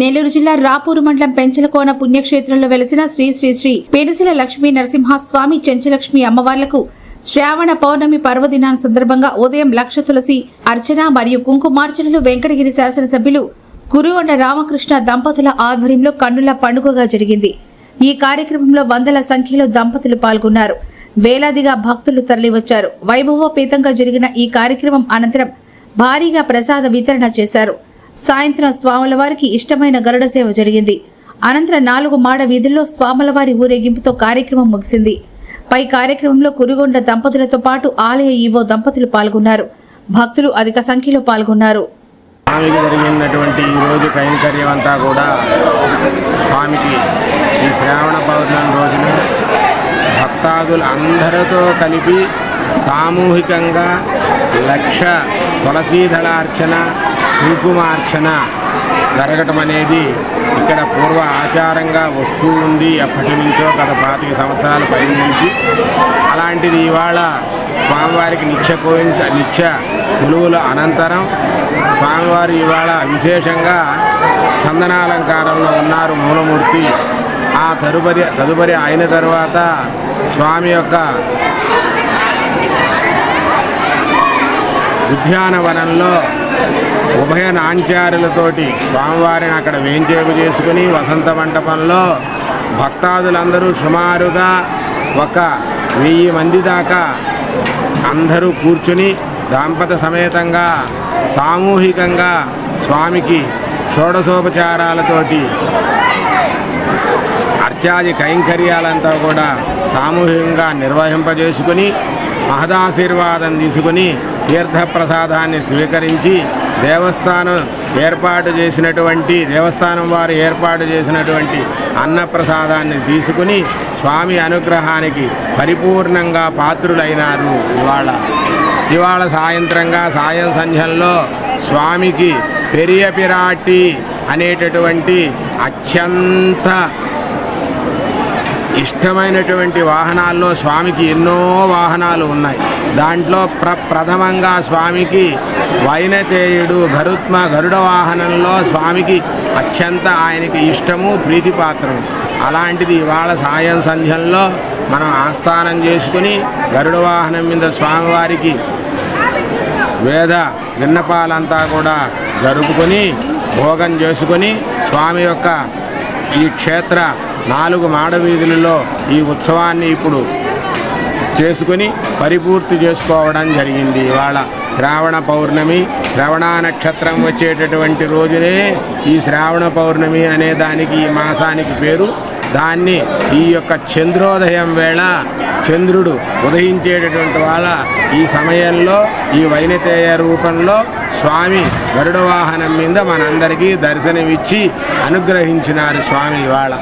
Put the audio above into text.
నెల్లూరు జిల్లా రాపూరు మండలం పెంచలకోన పుణ్యక్షేత్రంలో వెలిసిన శ్రీ శ్రీ శ్రీ పెనుసిల లక్ష్మీ నరసింహస్వామి చెంచలక్ష్మి అమ్మవార్లకు శ్రావణ పౌర్ణమి పర్వదినాన్ని సందర్భంగా ఉదయం లక్ష తులసి అర్చన మరియు కుంకుమార్చనలు వెంకటగిరి శాసనసభ్యులు గురువండ రామకృష్ణ దంపతుల ఆధ్వర్యంలో కన్నుల పండుగగా జరిగింది. ఈ కార్యక్రమంలో వందల సంఖ్యలో దంపతులు పాల్గొన్నారు. వేలాదిగా భక్తులు తరలివచ్చారు. వైభవోపేతంగా జరిగిన ఈ కార్యక్రమం అనంతరం భారీగా ప్రసాద వితరణ చేశారు. సాయంత్రం స్వాముల వారికి ఇష్టమైన గరుడ సేవ జరిగింది. అనంతరం నాలుగు మాడ వీధుల్లో స్వాముల వారి ఊరేగింపుతో కార్యక్రమం ముగిసింది. పై కార్యక్రమంలో కురుగొండ దంపతులతో పాటు ఆలయ ఈవో దంపతులు పాల్గొన్నారు. భక్తులు అధిక సంఖ్యలో పాల్గొన్నారు. స్వామికి జరిగినటువంటి ఈరోజు రోజు కైంకర్యం అంతా కూడా స్వామికి ఈ శ్రావణ పౌర్ణమి రోజున భక్తాదులు అందరితో కలిపి సామూహికంగా లక్ష తులసీదళార్చన కుంకుమార్చన జరగటం అనేది ఇక్కడ పూర్వ ఆచారంగా వస్తూ ఉంది. ఎప్పటి నుంచో గత పాతిక సంవత్సరాల పై నుంచి. అలాంటిది ఇవాళ స్వామివారికి నిత్య నిత్య కొలువుల అనంతరం స్వామివారు ఇవాళ విశేషంగా చందనాలంకారంలో ఉన్నారు మూలమూర్తి. ఆ తదుపరి తదుపరి అయిన తర్వాత స్వామి యొక్క ఉద్యానవనంలో ఉభయ నాంచారులతోటి స్వామివారిని అక్కడ వేంచేపు చేసుకుని వసంత మంటపంలో భక్తాదులందరూ సుమారుగా ఒక వెయ్యి మంది దాకా అందరూ కూర్చుని దాంపత సమేతంగా సామూహికంగా స్వామికి షోడశోపచారాలతోటి అర్చాది కైంకర్యాలంతా కూడా సామూహికంగా నిర్వహింపజేసుకుని మహదాశీర్వాదం తీసుకుని తీర్థప్రసాదాన్ని స్వీకరించి దేవస్థానం ఏర్పాటు చేసినటువంటి దేవస్థానం వారు ఏర్పాటు చేసినటువంటి అన్నప్రసాదాన్ని తీసుకుని స్వామి అనుగ్రహానికి పరిపూర్ణంగా పాత్రులైనారు ఇవాళ. ఇవాళ సాయంత్రంగా సాయం సంధ్యంలో స్వామికి పెరియ పిరాటి అనేటటువంటి అత్యంత ఇష్టమైనటువంటి వాహనాల్లో స్వామికి ఎన్నో వాహనాలు ఉన్నాయి. దాంట్లో ప్ర ప్రథమంగా స్వామికి వైనతేయుడు గరుత్మ గరుడ వాహనంలో స్వామికి అత్యంత ఆయనకి ఇష్టము ప్రీతిపాత్రము. అలాంటిది ఇవాళ సాయం సంధ్యంలో మనం ఆస్థానం చేసుకుని గరుడ వాహనం మీద స్వామివారికి వేద విన్నపాలంతా కూడా జరుపుకొని భోగం చేసుకొని స్వామి యొక్క ఈ క్షేత్ర నాలుగు మాడవీధులలో ఈ ఉత్సవాన్ని ఇప్పుడు చేసుకుని పరిపూర్తి చేసుకోవడం జరిగింది. ఇవాళ శ్రావణ పౌర్ణమి. శ్రవణ నక్షత్రం వచ్చేటటువంటి రోజునే ఈ శ్రావణ పౌర్ణమి అనే దానికి ఈ మాసానికి పేరు. దాన్ని ఈ యొక్క చంద్రోదయం వేళ చంద్రుడు ఉదయించేటటువంటి వాళ్ళ ఈ సమయంలో ఈ వైనతేయ రూపంలో స్వామి గరుడ వాహనం మీద మనందరికీ దర్శనమిచ్చి అనుగ్రహించినారు స్వామి ఇవాళ.